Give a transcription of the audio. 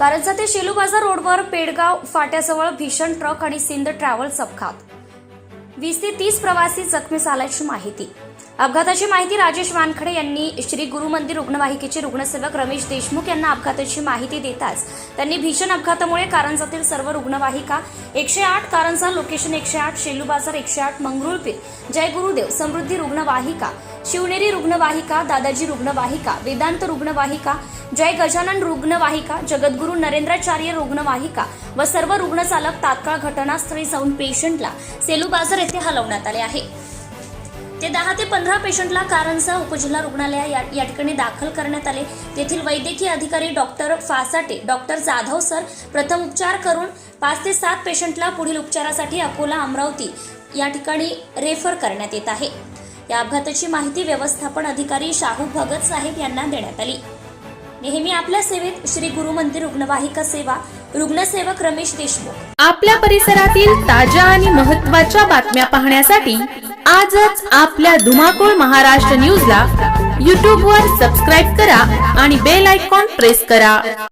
कारंजा ते शेलू बाजार रोडवर पेडगाव फाट्याजवळ भीषण ट्रक आणि सिंध ट्रॅव्हल्स अपघात. वीस ते तीस प्रवासी जखमी झाल्याची माहिती. अपघाताची माहिती राजेश वानखडे यांनी श्री गुरु मंदिर रुग्णवाहिकेचे रुग्णसेवक रमेश देशमुख यांना अपघाताची माहिती देताच त्यांनी भीषण अपघातामुळे कारंजातील सर्व रुग्णवाहिका एकशे आठ कारंजा लोकेशन एकशे आठ शेलू बाजार एकशे आठ मंगरुळपीर जय गुरुदेव समृद्धी रुग्णवाहिका शिवनेरी रुग्णवाहिका दादाजी रुग्णवाहिका वेदांत रुग्णवाहिका जय गजानन रुग्णवाहिका जगद्गुरू नरेंद्राचार्य रुग्णवाहिका व सर्व रुग्णचालक तात्काळ घटनास्थळी जाऊन पेशंटला सेलू बाजार येथे हलवण्यात आले आहे. ते दहा ते पंधरा पेशंटला कारणसह उपजिल्हा रुग्णालया या या ठिकाणी दाखल करण्यात आले. तेथील वैद्यकीय अधिकारी doctor Fasate doctor Jadhav sir प्रथम उपचार करून पाच ते सात पेशंटला पुढील उपचारासाठी अकोला अमरावती या ठिकाणी रेफर करण्यात येत आहे. या अपघाताची माहिती व्यवस्थापन अधिकारी शाहू भगत साहेब यांना देण्यात आली. नेहमी आपल्या सेवेत श्री गुरु मंदिर रुग्णवाहिका सेवा रुग्णसेवक रमेश देशमुख. आपल्या परिसरातील ताज्या आणि महत्त्वाच्या बातम्या पाहण्यासाठी आजच आपल्या धुमाकूळ महाराष्ट्र न्यूजला यूट्यूबवर सबस्क्राईब करा आणि बेल आयकॉन प्रेस करा.